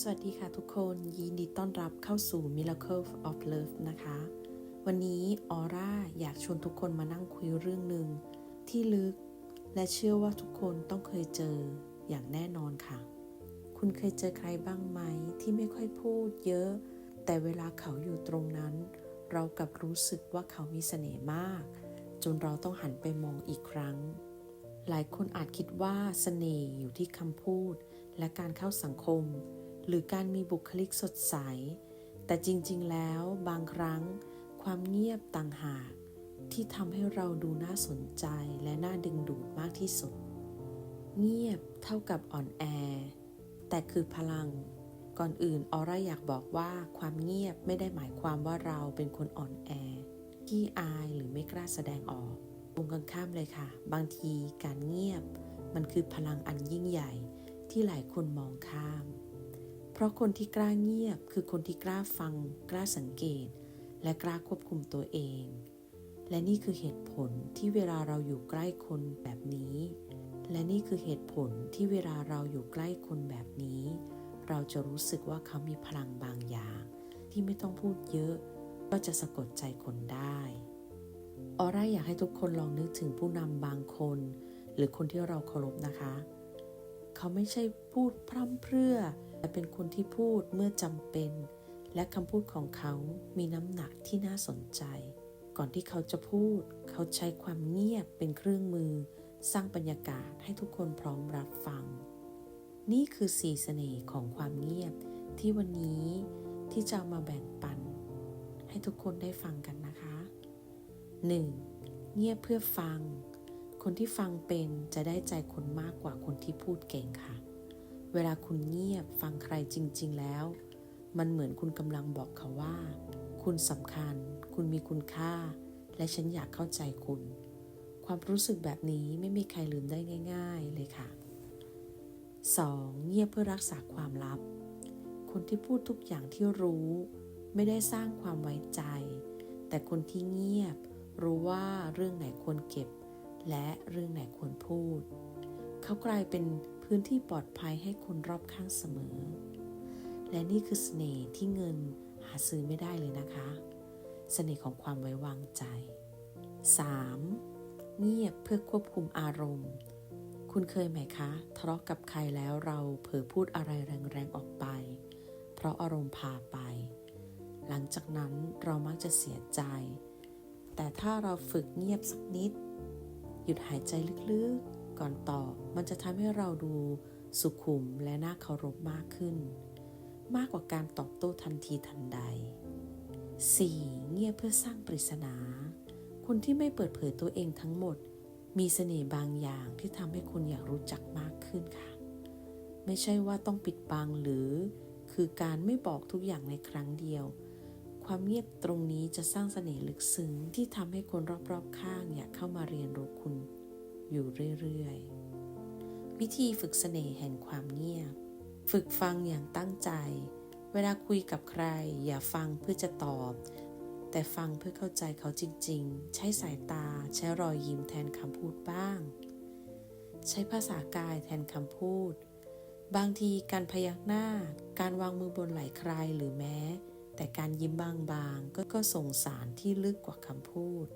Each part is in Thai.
สวัสดีค่ะทุกคนยินดีต้อนรับเข้าสู่ Miracle of Love นะคะ วันนี้ออร่าอยากชวนทุกคนมานั่งคุยเรื่องหนึ่งที่ลึกและเชื่อว่าทุกคนต้องเคยเจออย่างแน่นอนค่ะ คุณเคยเจอใครบ้างไหมที่ไม่ค่อยพูดเยอะ แต่เวลาเขาอยู่ตรงนั้น เรากลับรู้สึกว่าเขามีเสน่ห์มาก จนเราต้องหันไปมองอีกครั้ง หลายคนอาจคิดว่าเสน่ห์อยู่ที่คำพูด และการเข้าสังคม หรือการมีบุคลิกสดใส แต่จริงๆแล้วบางครั้งความเงียบต่างหาก ที่ทำให้เราดูน่าสนใจและน่าดึงดูดมากที่สุด เงียบเท่ากับอ่อนแอ แต่คือพลัง ก่อนอื่นออร่าอยากบอกว่าความเงียบไม่ได้หมายความว่าเราเป็นคนอ่อนแอขี้อายหรือไม่กล้าแสดงออกตรงกันข้ามเลยค่ะ บางทีการเงียบ มันคือพลังอันยิ่งใหญ่ที่หลายคนมองข้าม เพราะคนที่กล้าเงียบคือคนที่กล้าฟัง กล้าสังเกต และกล้าควบคุมตัวเอง และนี่คือเหตุผลที่เวลาเราอยู่ใกล้คนแบบนี้ และนี่คือเหตุผลที่เวลาเราอยู่ใกล้คนแบบนี้ เราจะรู้สึกว่าเขามีพลังบางอย่าง ที่ไม่ต้องพูดเยอะ ก็จะสะกดใจคนได้ออร่าอยากให้ทุกคนลองนึกถึงผู้นำบางคน หรือคนที่เราเคารพนะคะ เขาไม่ใช่พูดพร่ำเพรื่อ แต่เป็นคนที่พูดเมื่อจำเป็น และคำพูดของเขามีน้ำหนักที่น่าสนใจ ก่อนที่เขาจะพูด เขาใช้ความเงียบเป็นเครื่องมือ สร้างบรรยากาศให้ทุกคนพร้อมรับฟัง นี่คือสีเสน่ห์ของความเงียบที่วันนี้ที่จะมาแบ่งปัน ให้ทุกคนได้ฟังกันนะคะ 1. เงียบเพื่อฟัง คนที่ฟังเป็นจะได้ใจคนมากกว่าคนที่พูดเก่งค่ะ เวลาคุณเงียบฟังใครจริง ๆ แล้ว มันเหมือนคุณกำลังบอกเขาว่า คุณสำคัญ คุณมีคุณค่า และฉันอยากเข้าใจคุณ ความรู้สึกแบบนี้ไม่มีใครลืมได้ง่าย ๆ เลยค่ะ 2. เงียบเพื่อรักษาความลับ คนที่พูดทุกอย่างที่รู้ ไม่ได้สร้างความไว้ใจ แต่คนที่เงียบ รู้ว่าเรื่องไหนควรเก็บ และเรื่องไหนควรพูด เขากลายเป็น พื้นที่ปลอดภัยให้คนรอบข้างเสมอ และนี่คือเสน่ห์ที่เงินหาซื้อไม่ได้เลยนะคะเสน่ห์ของความไว้วางใจ 3. เงียบเพื่อควบคุมอารมณ์ คุณเคยไหมคะทะเลาะกับใครแล้วเราเผลอพูดอะไรแรงๆออกไป เพราะอารมณ์พาไป หลังจากนั้นเรามักจะเสียใจ แต่ถ้าเราฝึกเงียบสักนิด หยุดหายใจลึกๆ ก่อนตอบมันจะทำให้เราดูสุขุมและน่าเคารพมากขึ้น มากกว่าการตอบโต้ทันทีทันใด 4. เงียบเพื่อสร้างปริศนา คนที่ไม่เปิดเผยตัวเองทั้งหมด มีเสน่ห์บางอย่างที่ทำให้คุณอยากรู้จักมากขึ้นค่ะ ไม่ใช่ว่าต้องปิดบังหรือ คือการไม่บอกทุกอย่างในครั้งเดียว ความเงียบตรงนี้จะสร้างเสน่ห์ลึกซึ้งที่ทำให้คนรอบๆข้างอยากเข้ามาเรียนรู้คุณ อยู่เรื่อยๆ วิธีฝึกเสน่ห์แห่งความเงียบ ฝึกฟังอย่างตั้งใจ เวลาคุยกับใคร อย่าฟังเพื่อจะตอบ แต่ฟังเพื่อเข้าใจเขาจริงๆ ใช้สายตา ใช้รอยยิ้มแทนคำพูดบ้าง ใช้ภาษากายแทนคำพูด บางทีการพยักหน้า การวางมือบนไหล่ใครหรือแม้ แต่การยิ้มบางๆ ก็ก็ส่งสารที่ลึกกว่าคำพูด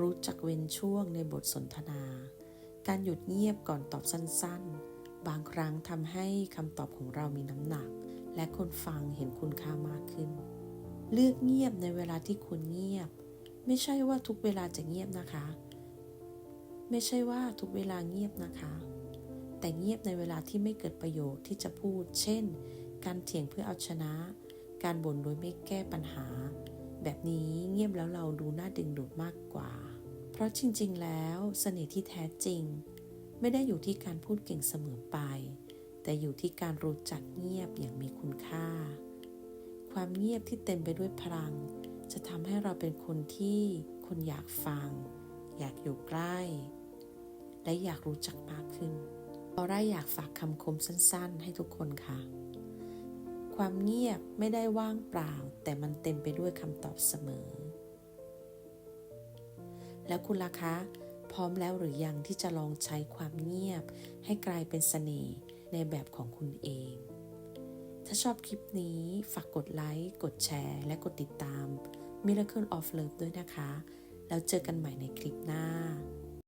รู้จักเว้นช่วงในบทสนทนา การหยุดเงียบก่อนตอบสั้นๆ บางครั้งทำให้คำตอบของเรามีน้ำหนัก และคนฟังเห็นคุณค่ามากขึ้น เลือกเงียบในเวลาที่ควรเงียบ ไม่ใช่ว่าทุกเวลาจะเงียบนะคะ ไม่ใช่ว่าทุกเวลาเงียบนะคะ แต่เงียบในเวลาที่ไม่เกิดประโยชน์ที่จะพูด เช่น การเถียงเพื่อเอาชนะ การบ่นโดยไม่แก้ปัญหา แบบนี้เงียบแล้วเราดูน่าดึงดูดมากกว่า เพราะจริง ๆ แล้วเสน่ห์ที่แท้จริง ไม่ได้อยู่ที่การพูดเก่งเสมอไป แต่อยู่ที่การรู้จักเงียบอย่างมีคุณค่า ความเงียบที่เต็มไปด้วยพลัง จะทำให้เราเป็นคนที่คนอยากฟัง อยากอยู่ใกล้ และอยากรู้จักมากขึ้นออร่าอยากฝากคำคมสั้น ๆ ให้ทุกคนค่ะ ความเงียบไม่ได้ว่างเปล่า แต่มันเต็มไปด้วยคำตอบเสมอ แล้วคุณล่ะคะ พร้อมแล้วหรือยังที่จะลองใช้ความเงียบ ให้กลายเป็นเสน่ห์ในแบบของคุณเอง ถ้าชอบคลิปนี้ฝากกดไลค์ กดแชร์ และกดติดตาม Miracle of Love ด้วยนะคะ แล้วเจอกันใหม่ในคลิปหน้า